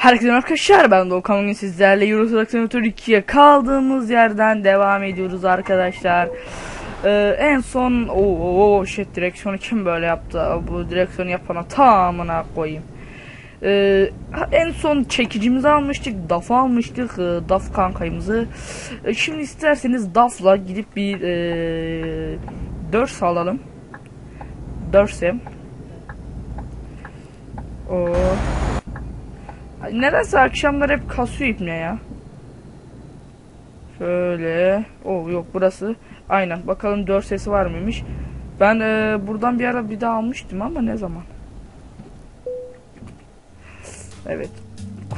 Herkese arkadaşlar ben Doğukan bugün sizlerle Euro Truck Simulator 2'ye kaldığımız yerden devam ediyoruz arkadaşlar. Ee, en son o oh, shit direksiyonu kim böyle yaptı? Bu direksiyonu yapana tamamına koyayım. Ee, en son çekicimizi almıştık, DAF almıştık, e, DAF kankayımızı. E, şimdi isterseniz DAF'la gidip bir e, 4 alalım. 4 O Ay, Nedense akşamlar hep kasıyor ipne ya. Şöyle. Oh yok burası. Aynen. Bakalım 4 sesi var mıymış. Ben e, buradan bir ara bir daha almıştım ama ne zaman? Evet.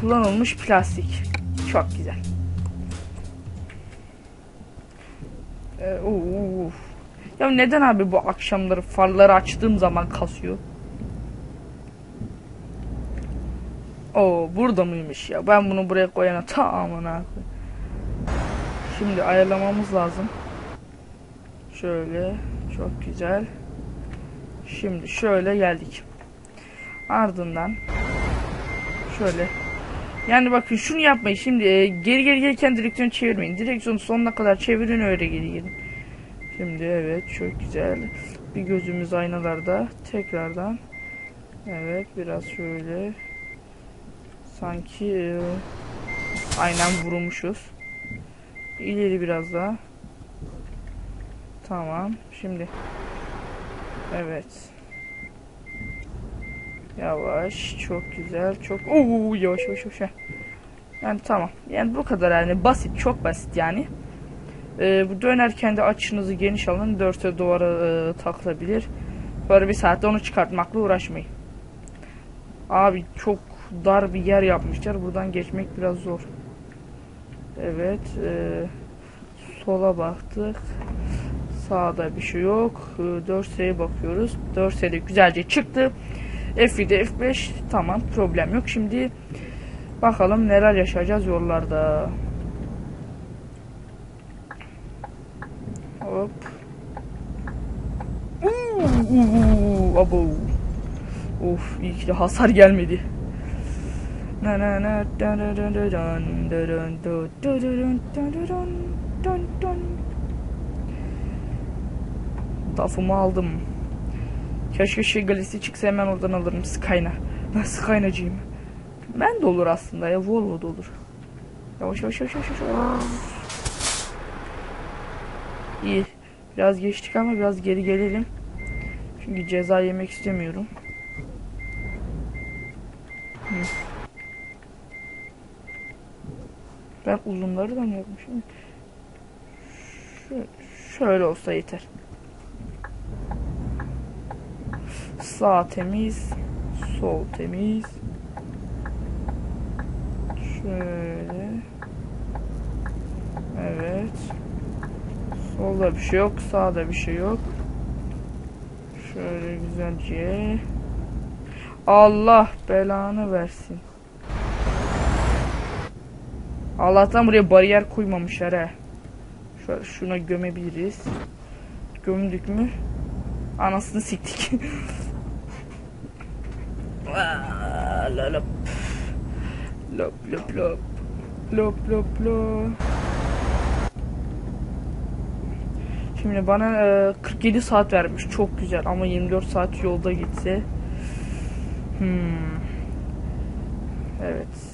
Kullanılmış plastik. Çok güzel. E, uf. Ya neden abi bu akşamları farları açtığım zaman kasıyor? O burada mıymış ya? Ben bunu buraya koyana tamamına. Şimdi ayarlamamız lazım. Şöyle çok güzel. Şimdi şöyle geldik. Ardından şöyle. Yani bakın şunu yapmayın. Şimdi e, geri geri gelirken direksiyonu çevirmeyin. Direksiyonu sonuna kadar çevirin öyle geri gelin. Şimdi evet çok güzel. Bir gözümüz aynalarda. Tekrardan. Evet biraz şöyle. Sanki e, aynen vurmuşuz. İleri biraz daha. Tamam. Şimdi. Evet. Yavaş. Çok güzel. Çok. Oo yavaş yavaş yavaş. Yani tamam. Yani bu kadar yani basit. Çok basit yani. Ee, bu dönerken de açınızı geniş alın. Dörtte duvara e, takılabilir. Böyle bir saatte onu çıkartmakla uğraşmayın. Abi çok dar bir yer yapmışlar. Buradan geçmek biraz zor. Evet. E, sola baktık. Sağda bir şey yok. E, 4S'ye bakıyoruz. 4S'de güzelce çıktı. F7, F5 tamam problem yok. Şimdi bakalım neler yaşayacağız yollarda. Hop. Uuu, uuu, abo. Of iyi ki de hasar gelmedi. Na na na da da da da dun, da dun, du, du, du, dun, dun, du, dun, dun, dun. Dafımı aldım. Keşke şey galesi çıksa hemen oradan alırım Skyna. Ben Skynacıyım. Ben de olur aslında ya Volvo da olur. Yavaş yavaş yavaş. yavaş. İyi. Biraz geçtik ama biraz geri gelelim. Çünkü ceza yemek istemiyorum. Ben uzunları da mı yapmışım? Şöyle, olsa yeter. Sağ temiz, sol temiz. Şöyle. Evet. Solda bir şey yok, sağda bir şey yok. Şöyle güzelce. Allah belanı versin. Allah'tan buraya bariyer koymamışlar he. Şöyle şuna gömebiliriz. Gömdük mü? Anasını siktik. La lop. Lop lop lop. Lop lop lop. Şimdi bana e, 47 saat vermiş. Çok güzel ama 24 saat yolda gitse. Hmm. Evet.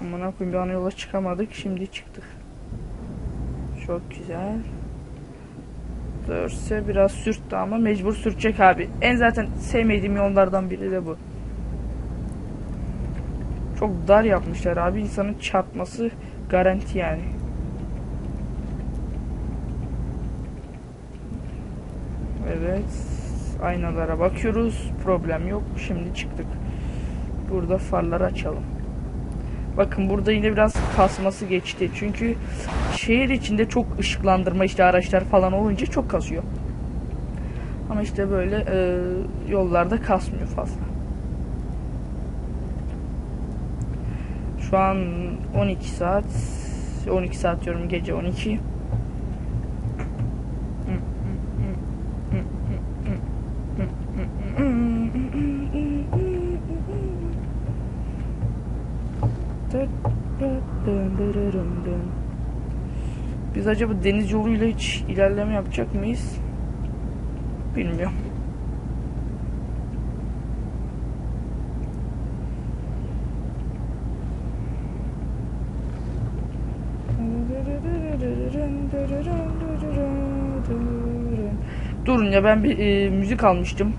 Amına koyayım bir ana yola çıkamadık. Şimdi çıktık. Çok güzel. Dörse biraz sürttü ama mecbur sürtecek abi. En zaten sevmediğim yollardan biri de bu. Çok dar yapmışlar abi. insanın çarpması garanti yani. Evet. Aynalara bakıyoruz. Problem yok. Şimdi çıktık. Burada farları açalım. Bakın burada yine biraz kasması geçti. Çünkü şehir içinde çok ışıklandırma işte araçlar falan olunca çok kasıyor. Ama işte böyle e, yollarda kasmıyor fazla. Şu an 12 saat 12 saat diyorum gece 12. Biz acaba deniz yoluyla hiç ilerleme yapacak mıyız? Bilmiyorum. Durun ya ben bir e, müzik almıştım.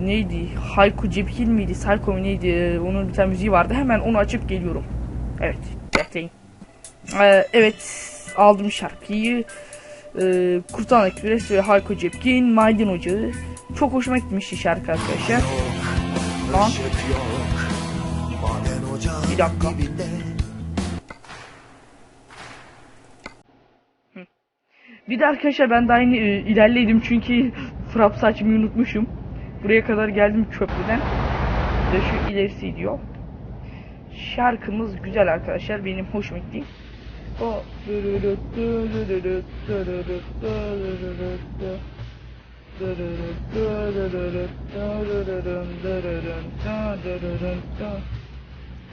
Neydi? Hayko Cepkin miydi? Psycho mu neydi? E, onun bir tane müziği vardı. Hemen onu açıp geliyorum. Evet. Bekleyin. Ee, evet. Aldım şarkıyı. Ee, Kurtan Ekspres ve Hayko Cepkin. Maydin Ocağı. Çok hoşuma gitmişti şarkı arkadaşlar. Lan. Ocağın Bir dakika. Bir de arkadaşlar ben daha yeni e, ilerledim çünkü frap saçmayı unutmuşum. Buraya kadar geldim köprüden. Bir de şu ilerisi diyor. Şarkımız güzel arkadaşlar. Benim hoşuma gitti. O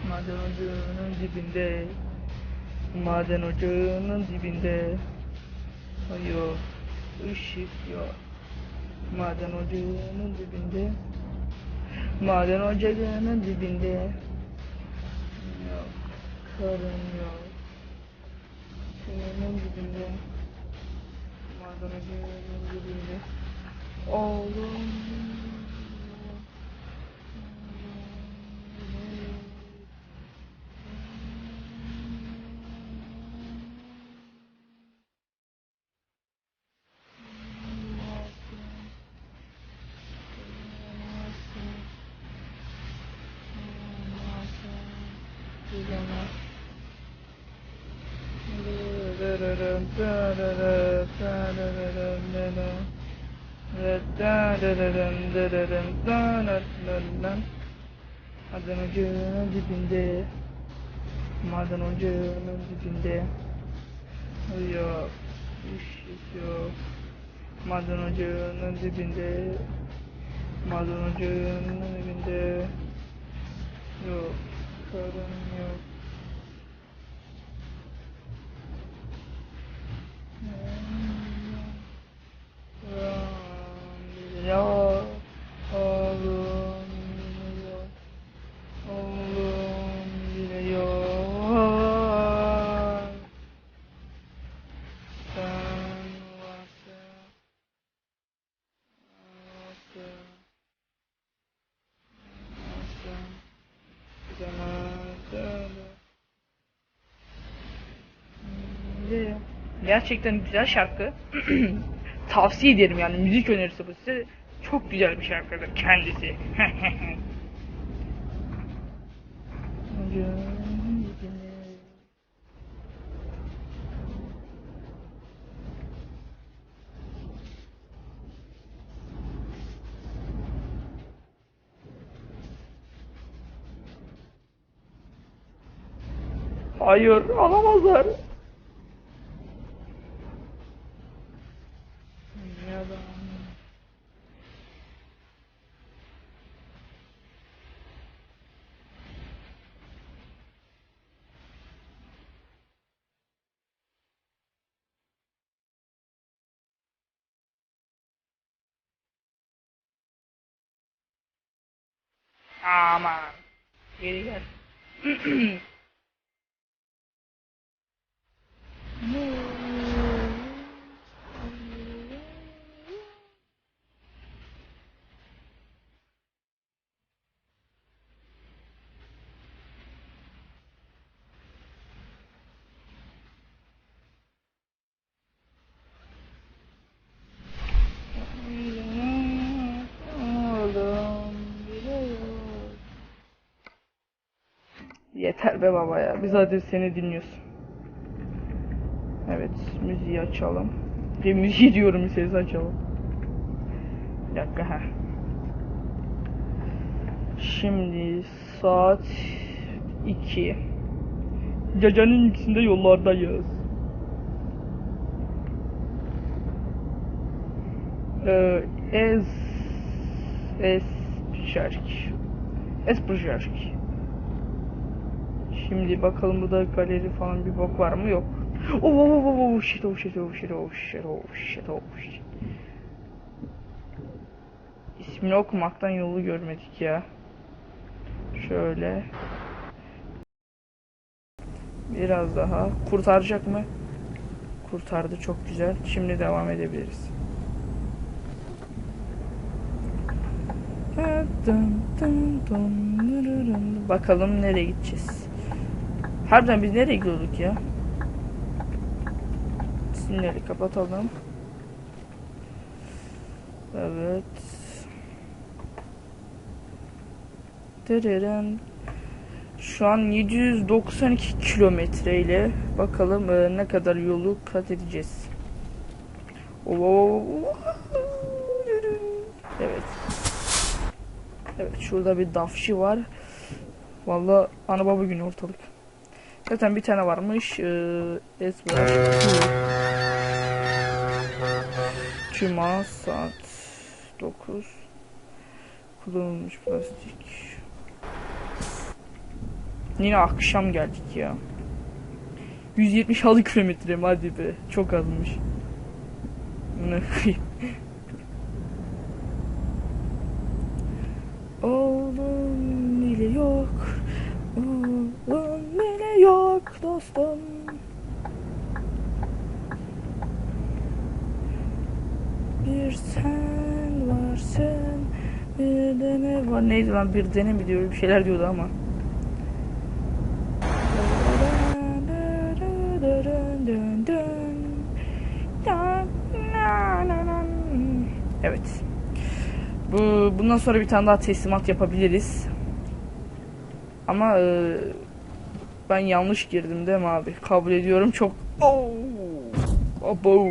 Maden ocağının dibinde. Maden ocağının dibinde. Yok. Işık yok. Maden ocağının dibinde. Maden ocağının dibinde. Yok. Karın yok Ocağının dibinde. Maden ocağının dibinde. Oğlum Maden ocağının dibinde. Maden ocağının dibinde. Yok ışık yok. Maden ocağının dibinde. Maden ocağının dibinde. Yok karın Yok Gerçekten güzel şarkı. Tavsiye ederim yani müzik önerisi bu size. Çok güzel bir şarkıdır kendisi. Hayır, alamazlar. Aman. Geri gel. Yeter be baba ya. Biz zaten seni dinliyoruz. Evet, müziği açalım. Bir müziği diyorum, sesi açalım. Bir dakika ha. Şimdi saat 2. Gecenin ikisinde yollardayız. Ee, Ez Es Şark. Esper Şark. Şimdi bakalım burada galeri falan bir bok var mı? Yok. Oh, oh, oh, oh, oh, shit, oh, shit, oh, shit, oh, shit, oh, shit, oh, shit. İsmini okumaktan yolu görmedik ya. Şöyle. Biraz daha. Kurtaracak mı? Kurtardı çok güzel. Şimdi devam edebiliriz. Bakalım nereye gideceğiz. Harbiden biz nereye gidiyorduk ya? Sinyali kapatalım. Evet. Dırırın. Şu an 792 kilometre ile bakalım e, ne kadar yolu kat edeceğiz. Oo. Evet. Evet şurada bir dafşi var. Vallahi ana baba günü ortalık. Zaten bir tane varmış. Ee, ezber. Cuma saat 9. Kullanılmış plastik. Yine akşam geldik ya. 176 kilometre hadi be. Çok azmış. Ne koyayım. Oğlum bile yok. Oğlum bile yok dostum. Bir sen varsın. Bir de ne var? Neydi lan? Bir dene mi diyor? Bir şeyler diyordu ama. Evet. Bu bundan sonra bir tane daha teslimat yapabiliriz. Ama e, ben yanlış girdim değil mi abi? Kabul ediyorum çok. Oh! Abo.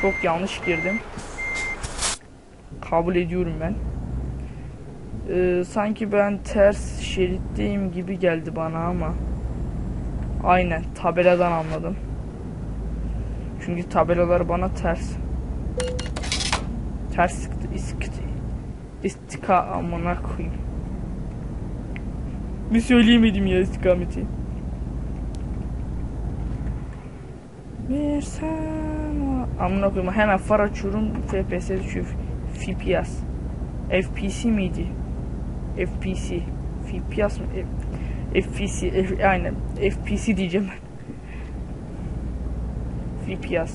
Çok yanlış girdim. Kabul ediyorum ben. E, sanki ben ters şeritteyim gibi geldi bana ama. Aynen tabeladan anladım. Çünkü tabelalar bana ters. Ters. İskiti. İstika amına koyayım. Bir söyleyemedim ya istikameti. Bir amına koyayım hemen far açıyorum FPS düşüyor. FPS. FPC miydi? FPC. FPS mi? FPC. F- aynen. FPC diyeceğim ben. FPS.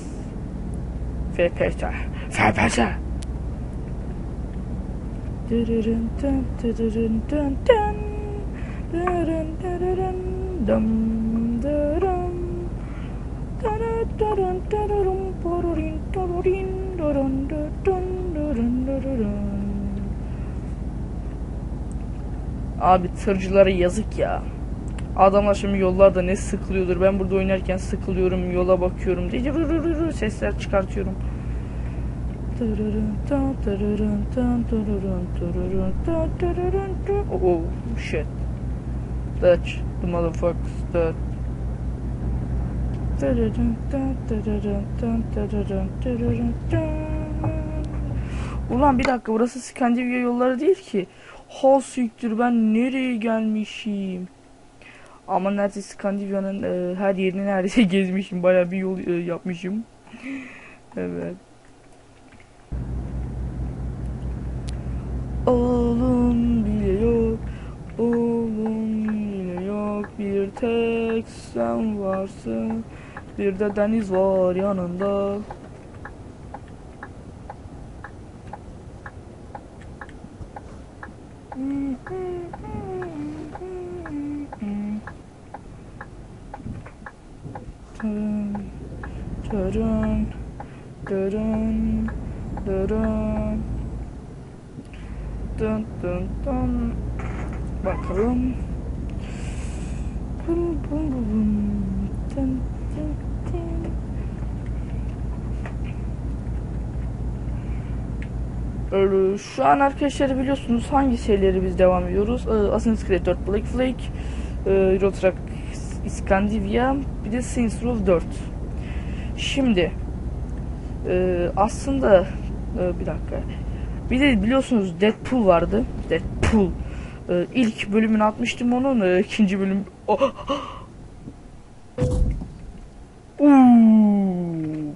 FPS. FPS. Dırırın dın dırırın dın dın. Dırırın dırırın dım dırım. Dırı dırın dırırım porurin torurin dırın dırın dırın dırırın. Abi tırcılara yazık ya. Adamlar şimdi yollarda ne sıkılıyordur. Ben burada oynarken sıkılıyorum, yola bakıyorum diye sesler çıkartıyorum. Tan. Oh shit. Dutch, the motherfuckers, that. Ulan bir dakika burası Skandinavya yolları değil ki. Ha siktir ben nereye gelmişim? Ama neredeyse Skandinavya'nın e, her yerini neredeyse gezmişim. Baya bir yol e, yapmışım. evet. Oğlum bile yok. Oğlum bile yok. Bir tek sen varsın. Bir de deniz var yanında. Dırın, dırın, dırın, dırın. Dın dın dın. Bakalım. Bum bum bum. Dın dın dın. Ee, Şu an arkadaşlar biliyorsunuz hangi serileri biz devam ediyoruz. Ee, Assassin's Creed 4 Black Flag, e, Euro Truck Scandinavia, bir de Saints Row 4. Şimdi e, aslında e, bir dakika. Bir de biliyorsunuz Deadpool vardı. Deadpool. E, ilk bölümünü atmıştım onun. E, ikinci bölüm. Oh!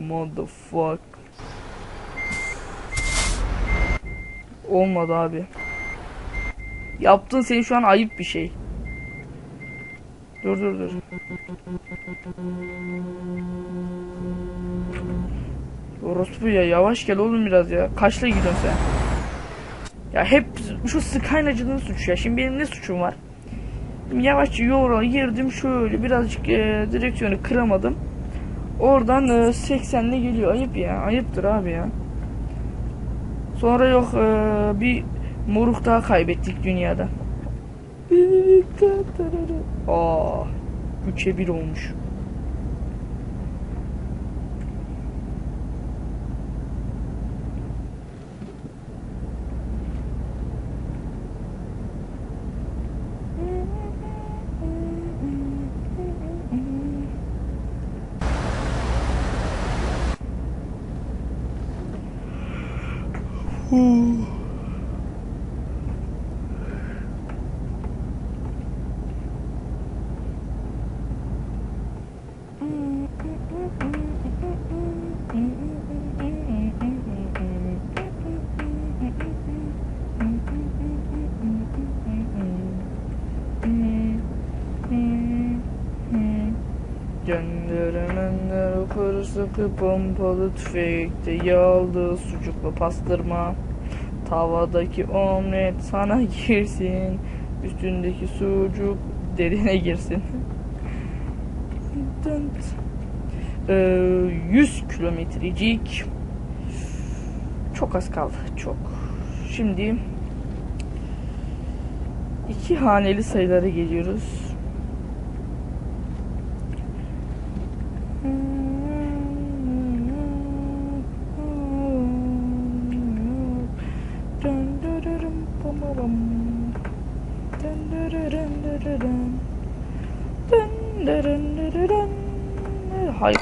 What the fuck? Olmadı abi. Yaptın senin şu an ayıp bir şey. Dur dur dur. Orospu ya yavaş gel oğlum biraz ya. Kaçla gidiyorsun sen? Ya hep şu Skyline'cının suçu ya. Şimdi benim ne suçum var? Yavaşça yola girdim şöyle birazcık e, direksiyonu kıramadım. Oradan e, 80'le geliyor. Ayıp ya. Ayıptır abi ya. Sonra yok e, bir moruk daha kaybettik dünyada. Aa, 3'e 1 olmuş. Ooh. Sıkı pompalı tüfekte yağlı sucuklu pastırma. Tavadaki omlet sana girsin. Üstündeki sucuk derine girsin. Dın. Ee, 100 kilometrecik Çok az kaldı çok. Şimdi iki haneli sayılara geliyoruz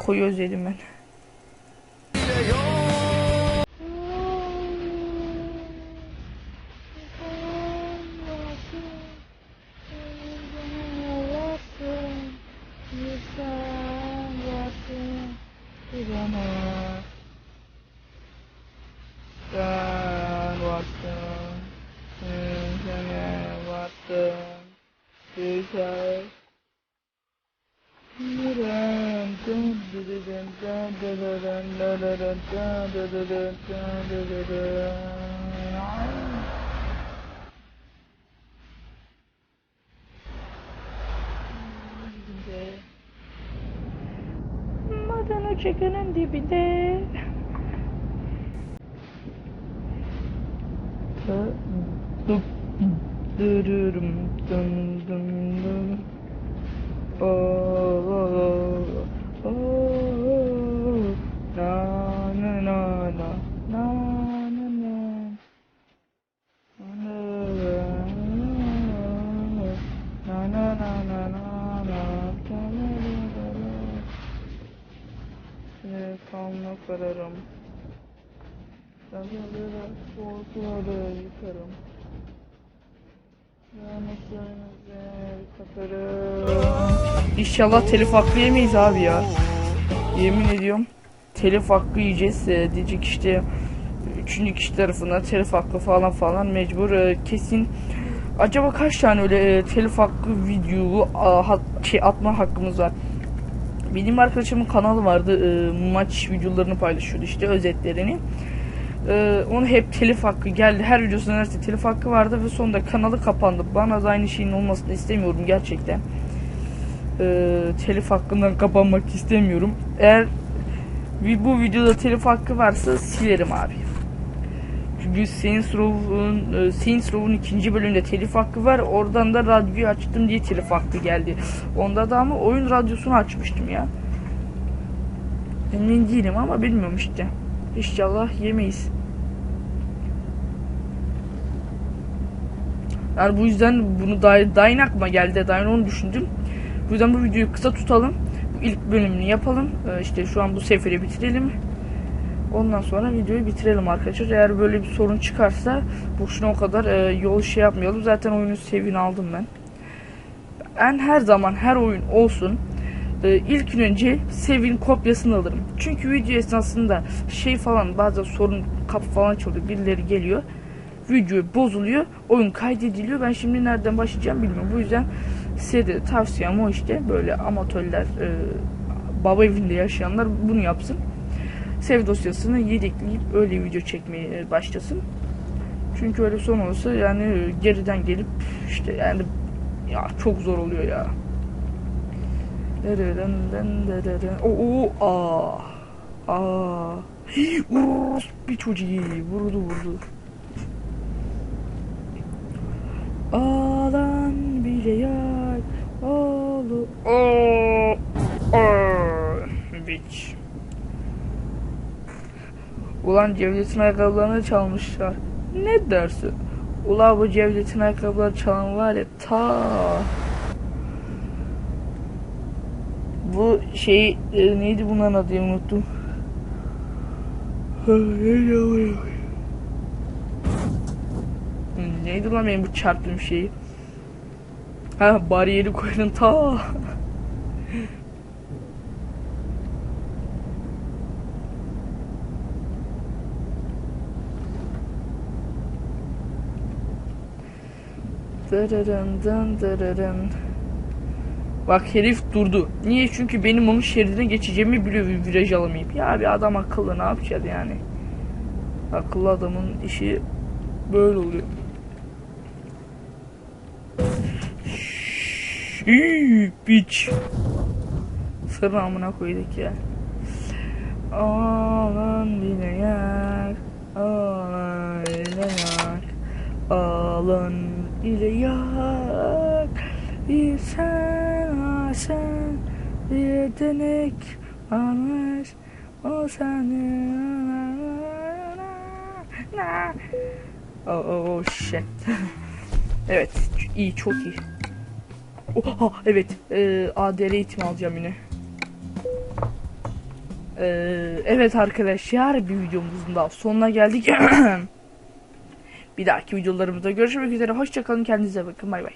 Hayko'yu özledim ben. Maden ocağının dibinde. Dırırım dın dın dın. Oh, İnşallah telif hakkı yemeyiz abi ya. Yemin ediyorum telif hakkı yiyeceğiz. Ee, diyecek işte üçüncü kişi tarafından telif hakkı falan falan mecbur Ee, kesin. Acaba kaç tane öyle e, telif hakkı videoyu a, hat- şey, atma hakkımız var? Benim arkadaşımın kanalı vardı. e, maç videolarını paylaşıyordu işte özetlerini. Ee, onu hep telif hakkı geldi. Her videosunda neredeyse telif hakkı vardı ve sonunda kanalı kapandı. Bana da aynı şeyin olmasını istemiyorum gerçekten. Ee, telif hakkından kapanmak istemiyorum. Eğer bu videoda telif hakkı varsa silerim abi. Çünkü Saints Row'un e, Saints Row'un ikinci bölümünde telif hakkı var. Oradan da radyoyu açtım diye telif hakkı geldi. Onda da ama oyun radyosunu açmıştım ya. Emin değilim ama bilmiyorum işte. İnşallah yemeyiz. Yani bu yüzden bunu yeni aklıma geldi. Yeni onu düşündüm. Bu yüzden bu videoyu kısa tutalım. Bu ilk bölümünü yapalım. Ee, işte şu an bu seferi bitirelim. Ondan sonra videoyu bitirelim arkadaşlar. Eğer böyle bir sorun çıkarsa boşuna o kadar e, yol şey yapmayalım. Zaten oyunun sevini aldım ben. Ben her zaman her oyun olsun. e, ilk önce Sevin kopyasını alırım. Çünkü video esnasında şey falan bazen sorun kapı falan çalıyor. Birileri geliyor. Video bozuluyor. Oyun kaydediliyor. Ben şimdi nereden başlayacağım bilmiyorum. Bu yüzden size de tavsiyem o işte. Böyle amatörler e, baba evinde yaşayanlar bunu yapsın. Sev dosyasını yedekleyip öyle video çekmeye başlasın. Çünkü öyle son olursa yani geriden gelip işte yani ya çok zor oluyor ya. Oo, aa. Aa. Vurur bir çocuğu vurdu vurdu. Alan bile yak. Oğlu. Oo. Aa. Bitch. Ulan Cevdet'in ayakkabılarını çalmışlar. Ne dersin? Ula bu Cevdet'in ayakkabıları çalan var ya ta. Bu şey e, neydi bunların adı unuttum. Neydi lan benim bu çarptığım şeyi? Ha bariyeri koydun ta. Dırırın dın dırırın. Bak herif durdu. Niye? Çünkü benim onun şeridine geçeceğimi biliyor viraj alamayıp. Ya bir adam akıllı ne yapacağız yani? Akıllı adamın işi böyle oluyor. Şşş, Piç. Sırrı amına koyduk ya. Alan bile yak. Alan bile yak. Alan ile yak. Bir sen bir yetenek varmış. O seni Oh, oh, oh shit. evet iyi çok iyi. Oha evet e, ADR eğitimi alacağım yine. E, evet arkadaşlar bir videomuzun daha sonuna geldik. bir dahaki videolarımızda görüşmek üzere. Hoşçakalın kendinize bakın bay bay.